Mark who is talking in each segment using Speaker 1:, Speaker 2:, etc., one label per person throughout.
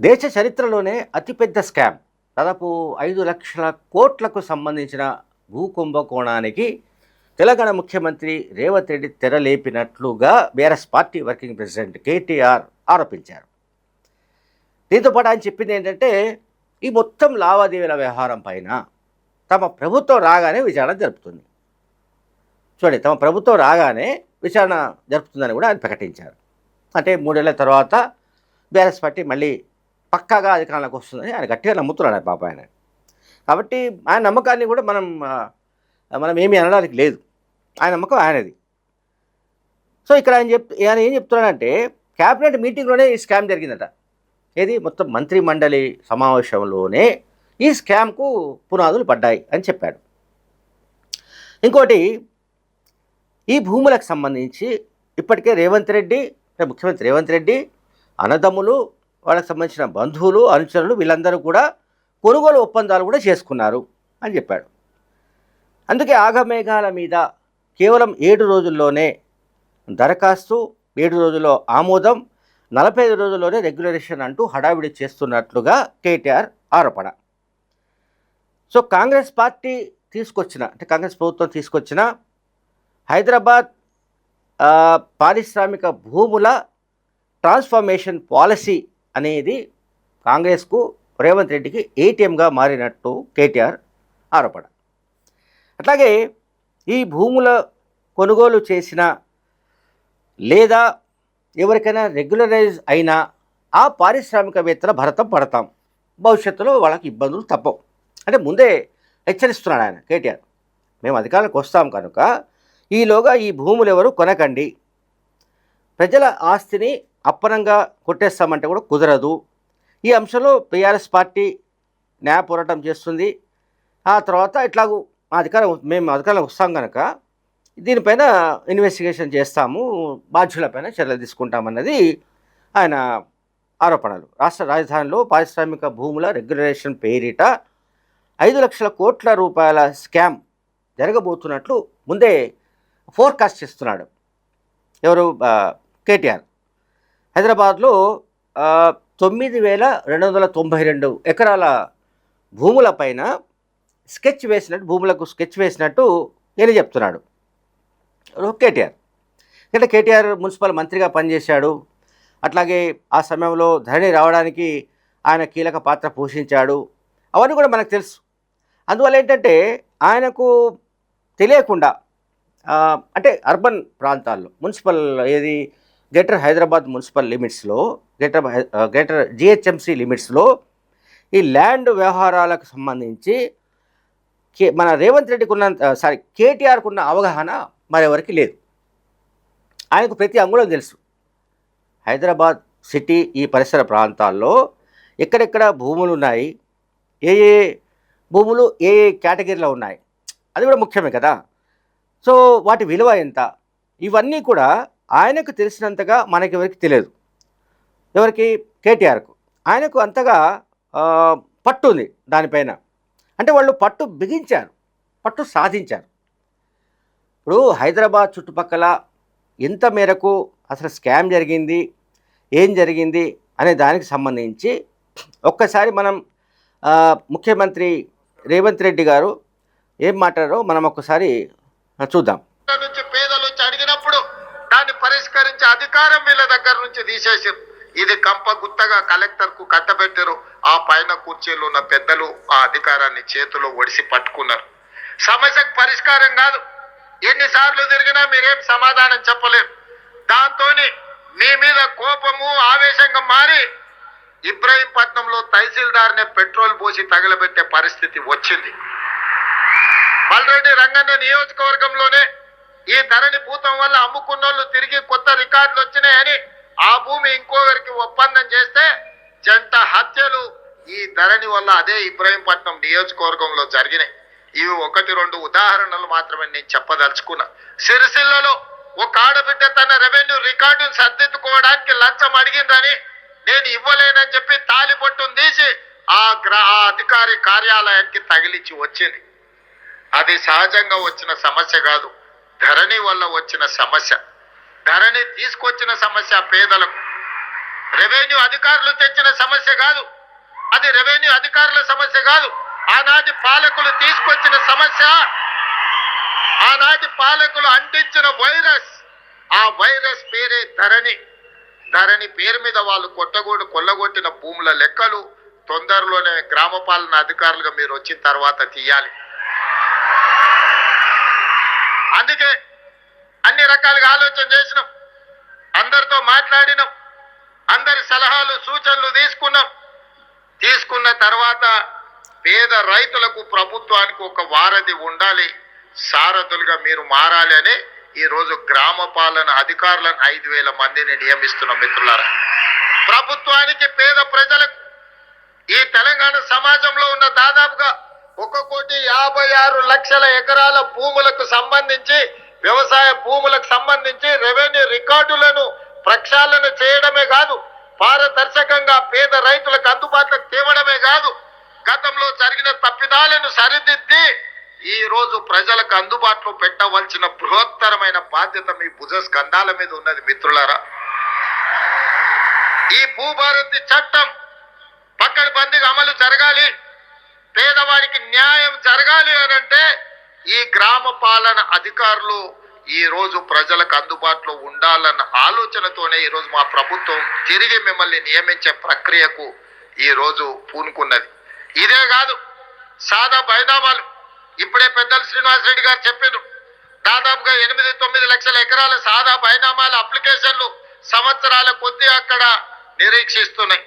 Speaker 1: దేశ చరిత్రలోనే అతిపెద్ద స్కామ్. దాదాపు ఐదు లక్షల కోట్లకు సంబంధించిన భూ కుంభకోణానికి తెలంగాణ ముఖ్యమంత్రి Revanth Reddy తెరలేపినట్లుగా BRS party working president KTR ఆరోపించారు. దీంతో పాటు ఆయన చెప్పింది ఏంటంటే ఈ మొత్తం లావాదేవీల వ్యవహారం పైన తమ ప్రభుత్వం రాగానే విచారణ జరుపుతుంది. చూడండి తమ ప్రభుత్వం రాగానే విచారణ జరుపుతుందని కూడా ఆయన ప్రకటించారు. అంటే మూడేళ్ళ తర్వాత బీఆర్ఎస్ పార్టీ మళ్ళీ పక్కాగా అధికారంలోకి వస్తుందని ఆయన గట్టిగా నమ్ముతున్నాడు పాప ఆయన. కాబట్టి ఆయన నమ్మకాన్ని కూడా మనం మనం ఏమీ అనడానికి లేదు. ఆయన నమ్మకం ఆయనది. సో ఇక్కడ ఆయన చెప్ ఆయన ఏం చెప్తున్నాడంటే క్యాబినెట్ మీటింగ్లోనే ఈ స్కామ్ జరిగిందట. ఏది? మొత్తం మంత్రి మండలి సమావేశంలోనే ఈ స్కామ్కు పునాదులు పడ్డాయి అని చెప్పాడు. ఇంకోటి ఈ భూములకు సంబంధించి ఇప్పటికే రేవంత్ రెడ్డి అంటే ముఖ్యమంత్రి రేవంత్ రెడ్డి అన్నదమ్ములు వాళ్ళకి సంబంధించిన బంధువులు అనుచరులు వీళ్ళందరూ కూడా కొనుగోలు ఒప్పందాలు కూడా చేసుకున్నారు అని చెప్పాడు. అందుకే ఆగమేఘాల మీద కేవలం ఏడు రోజుల్లోనే దరఖాస్తు ఏడు రోజుల్లో ఆమోదం నలభై ఐదు రోజుల్లోనే రెగ్యులరేషన్ అంటూ హడావిడి చేస్తున్నట్లుగా కేటీఆర్ ఆరోపణ. సో కాంగ్రెస్ పార్టీ తీసుకొచ్చిన అంటే కాంగ్రెస్ ప్రభుత్వం తీసుకొచ్చిన హైదరాబాద్ పారిశ్రామిక భూముల ట్రాన్స్ఫర్మేషన్ పాలసీ అనేది కాంగ్రెస్కు రేవంత్ రెడ్డికి ఏటీఎంగా మారినట్టు కేటీఆర్ ఆరోపణ. అట్లాగే ఈ భూముల కొనుగోలు చేసిన లేదా ఎవరికైనా రెగ్యులరైజ్ అయినా ఆ పారిశ్రామికవేత్తల భరతం పడతాం. భవిష్యత్తులో వాళ్ళకి ఇబ్బందులు తప్పవు. అంటే ముందే హెచ్చరిస్తున్నాడు ఆయన కేటీఆర్. మేము అధికారులకు వస్తాం కనుక ఈలోగా ఈ భూములు ఎవరు కొనకండి. ప్రజల ఆస్తిని అప్పనంగా కొట్టేస్తామంటే కూడా కుదరదు. ఈ అంశంలో బీఆర్ఎస్ పార్టీ న్యాయ పోరాటం చేస్తుంది. ఆ తర్వాత ఇట్లాగూ మా అధికారం మేము అధికారంలోకి వస్తాం కనుక దీనిపైన ఇన్వెస్టిగేషన్ చేస్తాము. బాధ్యులపైన చర్యలు తీసుకుంటామన్నది ఆయన ఆరోపణలు. రాష్ట్ర రాజధానిలో పారిశ్రామిక భూముల రెగ్యులరేషన్ పేరిట ఐదు లక్షల కోట్ల రూపాయల స్కామ్ జరగబోతున్నట్లు ముందే ఫోర్కాస్ట్ చేస్తున్నాడు. ఎవరు? కేటీఆర్. హైదరాబాద్లో తొమ్మిది వేల రెండు వందల తొంభై రెండు ఎకరాల భూములపైన స్కెచ్ వేసినట్టు భూములకు స్కెచ్ వేసినట్టు నేను చెప్తున్నాడు. కేటీఆర్. అంటే కేటీఆర్ మున్సిపల్ మంత్రిగా పనిచేశాడు. అట్లాగే ఆ సమయంలో ధరణి రావడానికి ఆయన కీలక పాత్ర పోషించాడు. అవన్నీ కూడా మనకు తెలుసు. అందువల్ల ఏంటంటే ఆయనకు తెలియకుండా అంటే అర్బన్ ప్రాంతాల్లో మున్సిపల్ ఏది గ్రేటర్ హైదరాబాద్ మున్సిపల్ లిమిట్స్లో గ్రేటర్ గ్రేటర్ జిహెచ్ఎంసి లిమిట్స్లో ఈ ల్యాండ్ వ్యవహారాలకు సంబంధించి కే మన రేవంత్ రెడ్డికి ఉన్న సారీ కేటీఆర్కు ఉన్న అవగాహన మరెవరికి లేదు. ఆయనకు ప్రతి అంగుళం తెలుసు. హైదరాబాద్ సిటీ ఈ పరిసర ప్రాంతాల్లో ఎక్కడెక్కడ భూములు ఉన్నాయి ఏ ఏ భూములు ఏ ఏ కేటగిరీలో ఉన్నాయి అది కూడా ముఖ్యమే కదా. సో వాటి విలువ ఎంత? ఇవన్నీ కూడా ఆయనకు తెలిసినంతగా మనకి ఎవరికి తెలియదు. ఎవరికి? కేటీఆర్కు. ఆయనకు అంతగా పట్టు ఉంది దానిపైన. అంటే వాళ్ళు పట్టు బిగించారు పట్టు సాధించారు. ఇప్పుడు హైదరాబాద్ చుట్టుపక్కల ఎంత మేరకు అసలు స్కామ్ జరిగింది ఏం జరిగింది అనే దానికి సంబంధించి ఒక్కసారి మనం ముఖ్యమంత్రి రేవంత్ రెడ్డి గారు ఏం మాట్లాడారో మనం ఒక్కసారి చూద్దాం.
Speaker 2: నుంచి అధికారం వీళ్ళ దగ్గర నుంచి తీసేసారు ఇది కంప గుత్తగా కలెక్టర్కు కట్టబెట్టారు ఆ పైన కుర్చీలు ఉన్న పెద్దలు ఆ అధికారాన్ని చేతిలో ఒడిసి పట్టుకున్నారు. సమస్యకు పరిష్కారం కాదు. ఎన్నిసార్లు తిరిగినా మీరేం సమాధానం చెప్పలేరు. దాంతో మీ మీద కోపము ఆవేశంగా మారి ఇబ్రహీంపట్నంలో తహసీల్దార్ని పెట్రోల్ పోసి తగలబెట్టే పరిస్థితి వచ్చింది. మల్రెడ్డి రంగన్న నియోజకవర్గంలోనే ఈ ధరణి భూతం వల్ల అమ్ముకున్నోళ్ళు తిరిగి కొత్త రికార్డులు వచ్చినాయని ఆ భూమి ఇంకొకరికి ఒప్పందం చేస్తే జంట హత్యలు ఈ ధరణి వల్ల అదే ఇబ్రహీంపట్నం నియోజకవర్గంలో జరిగినాయి. ఇవి ఒకటి రెండు ఉదాహరణలు మాత్రమే నేను చెప్పదలుచుకున్నా. సిరిసిల్లలో ఒక ఆడబిడ్డ తన రెవెన్యూ రికార్డును సర్దిద్దుకోవడానికి లంచం అడిగిందని నేను ఇవ్వలేనని చెప్పి తాలిపట్టును తీసి ఆ గ్రహ అధికారి కార్యాలయానికి తగిలించి వచ్చింది. అది సహజంగా వచ్చిన సమస్య కాదు. ధరణి వల్ల వచ్చిన సమస్య. ధరణి తీసుకొచ్చిన సమస్య పేదలకు. రెవెన్యూ అధికారులు తెచ్చిన సమస్య కాదు. అది రెవెన్యూ అధికారుల సమస్య కాదు. ఆనాటి పాలకులు తీసుకొచ్చిన సమస్య. ఆనాటి పాలకులు అంటించిన వైరస్. ఆ వైరస్ పేరే ధరణి. ధరణి పేరు మీద వాళ్ళు కొట్టగొడు కొల్లగొట్టిన భూముల లెక్కలు తొందరలోనే గ్రామ పాలన అధికారులుగా మీరు వచ్చిన తర్వాత తీయాలి. అందుకే అన్ని రకాలుగా ఆలోచన చేసినాం. అందరితో మాట్లాడినాం. అందరి సలహాలు సూచనలు తీసుకున్నాం. తీసుకున్న తర్వాత పేద రైతులకు ప్రభుత్వానికి ఒక వారధి ఉండాలి సారథులుగా మీరు మారాలి అని ఈరోజు గ్రామ పాలన అధికారులను ఐదు వేల మందిని నియమిస్తున్నాం మిత్రులారా. ప్రభుత్వానికి పేద ప్రజలకు ఈ తెలంగాణ సమాజంలో ఉన్న దాదాపుగా ఒక కోటి యాభై ఆరు లక్షల ఎకరాల భూములకు సంబంధించి వ్యవసాయ భూములకు సంబంధించి రెవెన్యూ రికార్డులను ప్రక్షాళన చేయడమే కాదు పారదర్శకంగా పేద రైతులకు అందుబాటులోకి తేవడమే కాదు గతంలో జరిగిన తప్పిదాలను సరిదిద్ది ఈ రోజు ప్రజలకు అందుబాటులో పెట్టవలసిన బృహత్తరమైన బాధ్యత మీ భుజ స్కంధాల మీద ఉన్నది మిత్రులారా. ఈ భూభారతి చట్టం పక్కడబందిగా అమలు జరగాలి. పేదవాడికి న్యాయం జరగాలి అని అంటే ఈ గ్రామ పాలన అధికారులు ఈ రోజు ప్రజలకు అందుబాటులో ఉండాలన్న ఆలోచనతోనే ఈరోజు మా ప్రభుత్వం తిరిగి మిమ్మల్ని నియమించే ప్రక్రియకు ఈరోజు పూనుకున్నది. ఇదే కాదు సాదా బైనామాలు. ఇప్పుడే పెద్దలు శ్రీనివాసరెడ్డి గారు చెప్పిండ్రు. దాదాపుగా ఎనిమిది తొమ్మిది లక్షల ఎకరాల సాదా బైనామాల అప్లికేషన్లు సంవత్సరాల కొద్ది అక్కడ నిరీక్షిస్తున్నాయి.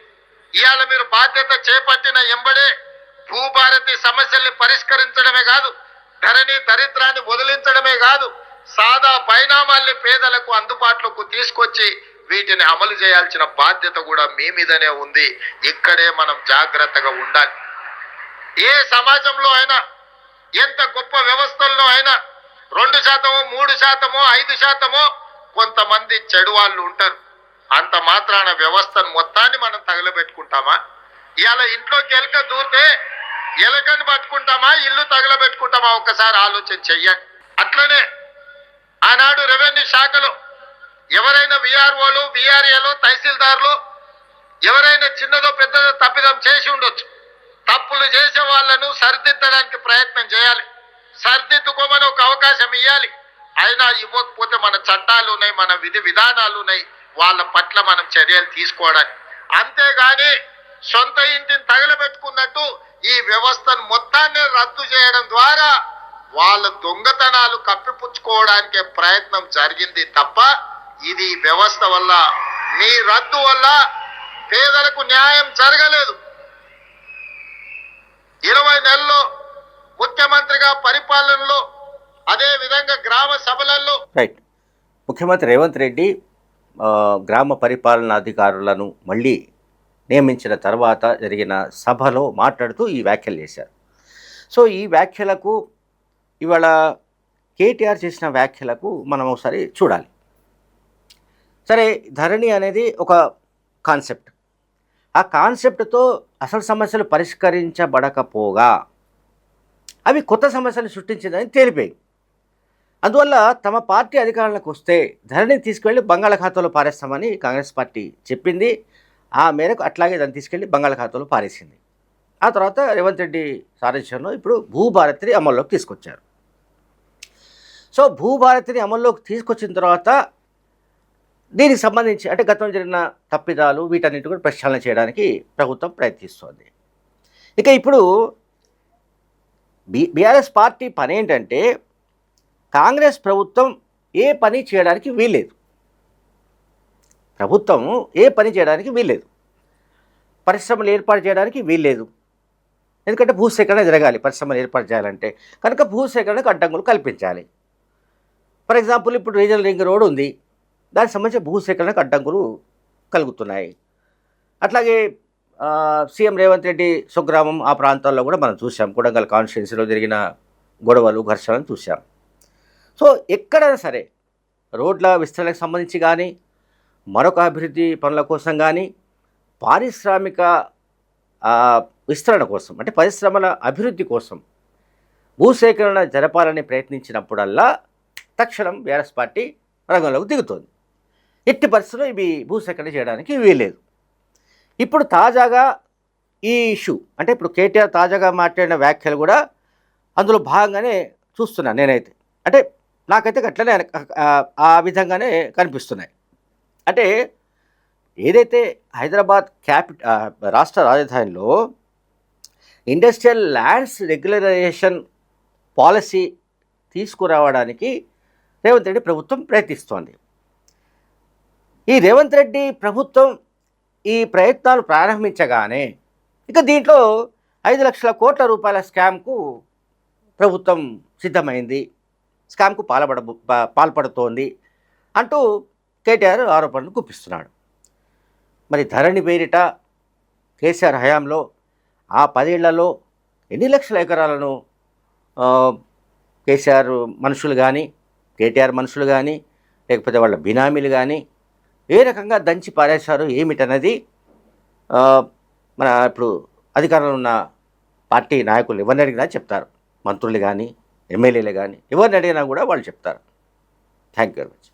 Speaker 2: ఇవాళ మీరు బాధ్యత చేపట్టిన ఎంబడే భూభారతి సమస్యల్ని పరిష్కరించడమే కాదు ధరణి దరిద్రాన్ని వదిలించడమే కాదు సాదా పరిణామాల్ని పేదలకు అందుబాటులోకి తీసుకొచ్చి వీటిని అమలు చేయాల్సిన బాధ్యత కూడా మీ మీదనే ఉంది. ఇక్కడే మనం జాగ్రత్తగా ఉండాలి. ఏ సమాజంలో అయినా ఎంత గొప్ప వ్యవస్థల్లో అయినా రెండు శాతమో మూడు శాతమో ఐదు శాతమో కొంతమంది చెడు వాళ్ళు ఉంటారు. అంత మాత్రాన వ్యవస్థను మొత్తాన్ని మనం తగలబెట్టుకుంటామా? ఇవాళ ఇంట్లోకి ఎలక దూరితే ఎలకని పట్టుకుంటామా ఇల్లు తగలబెట్టుకుంటామా? ఒక్కసారి ఆలోచన చెయ్యండి అట్లనే ఆనాడు రెవెన్యూ శాఖలో ఎవరైనా విఆర్ఓలు విఆర్ఏలు తహసీల్దార్లు ఎవరైనా చిన్నదో పెద్దదో తప్పిదం చేసి ఉండొచ్చు. తప్పులు చేసే వాళ్ళను సరిదిద్దడానికి ప్రయత్నం చేయాలి. సరిదిద్దుకోమని ఒక అవకాశం ఇవ్వాలి అయినా ఇవ్వకపోతే మన చట్టాలు ఉన్నాయి మన విధి విధానాలు ఉన్నాయి వాళ్ళ పట్ల మనం చర్యలు తీసుకోవడానికి. అంతేగాని సొంత ఇంటిని తగలబెట్టుకున్నట్టు ఈ వ్యవస్థను మొత్తాన్ని రద్దు చేయడం ద్వారా వాళ్ళ దొంగతనాలు కప్పిపుచ్చుకోవడానికే ప్రయత్నం జరిగింది తప్ప ఇది వ్యవస్థ వల్ల మీ రద్దు వల్ల పేదలకు న్యాయం జరగలేదు. ఇరవై నెలల్లో ముఖ్యమంత్రిగా పరిపాలనలో అదే విధంగా గ్రామ సభలలో
Speaker 1: రైట్ ముఖ్యమంత్రి రేవంత్ రెడ్డి గ్రామ పరిపాలన అధికారులను మళ్ళీ నియమించిన తర్వాత జరిగిన సభలో మాట్లాడుతూ ఈ వ్యాఖ్యలు చేశారు. సో ఈ వ్యాఖ్యలకు ఇవాళ కేటీఆర్ చేసిన వ్యాఖ్యలకు మనం ఒకసారి చూడాలి. సరే ధరణి అనేది ఒక కాన్సెప్ట్. ఆ కాన్సెప్ట్తో అసలు సమస్యలు పరిష్కరించబడకపోగా అవి కొత్త సమస్యలు సృష్టించిందని తేలిపోయి అందువల్ల తమ పార్టీ అధికారంలోకి వస్తే ధరణి తీసుకువెళ్ళి బంగాళాఖాతంలో పారేస్తామని కాంగ్రెస్ పార్టీ చెప్పింది. ఆ మేరకు అట్లాగే దాన్ని తీసుకెళ్ళి బంగాళాఖాతంలో పారేసింది. ఆ తర్వాత రేవంత్ రెడ్డి సారథ్యంలో ఇప్పుడు భూభారతిని అమల్లోకి తీసుకొచ్చారు. సో భూభారతిని అమల్లోకి తీసుకొచ్చిన తర్వాత దీనికి సంబంధించి అంటే గతంలో జరిగిన తప్పిదాలు వీటన్నిటి కూడా ప్రక్షాళన చేయడానికి ప్రభుత్వం ప్రయత్నిస్తోంది. ఇక ఇప్పుడు బి బీఆర్ఎస్ పార్టీ పని ఏంటంటే కాంగ్రెస్ ప్రభుత్వం ఏ పని చేయడానికి వీల్లేదు. ప్రభుత్వం ఏ పని చేయడానికి వీల్లేదు. పరిశ్రమలు ఏర్పాటు చేయడానికి వీల్లేదు. ఎందుకంటే భూసేకరణ జరగాలి పరిశ్రమలు ఏర్పాటు చేయాలంటే. కనుక భూసేకరణకు అడ్డంకులు కల్పించాలి. ఫర్ ఎగ్జాంపుల్ ఇప్పుడు రీజనల్ రింగ్ రోడ్ ఉంది. దానికి సంబంధించి భూసేకరణకు అడ్డంకులు కలుగుతున్నాయి. అట్లాగే సీఎం రేవంత్ రెడ్డి స్వగ్రామం ఆ ప్రాంతాల్లో కూడా మనం చూసాం కొడంగల్ కాన్స్టిట్యున్సీలో జరిగిన గొడవలు ఘర్షణలు చూసాం సో ఎక్కడైనా సరే రోడ్ల విస్తరణకు సంబంధించి కానీ మరొక అభివృద్ధి పనుల కోసం కానీ పారిశ్రామిక విస్తరణ కోసం అంటే పరిశ్రమల అభివృద్ధి కోసం భూసేకరణ జరపాలని ప్రయత్నించినప్పుడల్లా తక్షణం బీఆర్ఎస్ పార్టీ రంగంలోకి దిగుతోంది. ఎట్టి పరిస్థితుల్లో ఇవి భూసేకరణ చేయడానికి వీలేదు ఇప్పుడు తాజాగా ఈ ఇష్యూ అంటే ఇప్పుడు కేటీఆర్ తాజాగా మాట్లాడిన వ్యాఖ్యలు కూడా అందులో భాగంగానే చూస్తున్నాను నేనైతే. అంటే నాకైతే అట్లనే ఆ విధంగానే కనిపిస్తున్నాయి. అంటే ఏదైతే హైదరాబాద్ క్యాపి రాష్ట్ర రాజధానిలో ఇండస్ట్రియల్ ల్యాండ్స్ రెగ్యులరైజేషన్ పాలసీ తీసుకురావడానికి రేవంత్ రెడ్డి ప్రభుత్వం ప్రయత్నిస్తోంది. ఈ రేవంత్ రెడ్డి ప్రభుత్వం ఈ ప్రయత్నాలు ప్రారంభించగానే ఇక దీంట్లో ఐదు లక్షల కోట్ల రూపాయల స్కామ్కు ప్రభుత్వం సిద్ధమైంది. స్కామ్కు పాల్పడ పాల్పడుతోంది అంటూ కేటీఆర్ ఆరోపణలు గుప్పిస్తున్నాడు. మరి ధరణి పేరిట కేసీఆర్ హయాంలో ఆ పదేళ్ళలో ఎన్ని లక్షల ఎకరాలను కేసీఆర్ మనుషులు కానీ కేటీఆర్ మనుషులు కానీ లేకపోతే వాళ్ళ బినామీలు కానీ ఏ రకంగా దంచి పారేశారు ఏమిటన్నది మన ఇప్పుడు అధికారంలో ఉన్న పార్టీ నాయకులు ఎవరిని అడిగినా చెప్తారు. మంత్రులు కానీ ఎమ్మెల్యేలు కానీ ఎవరిని అడిగినా కూడా వాళ్ళు చెప్తారు. Thank you very much.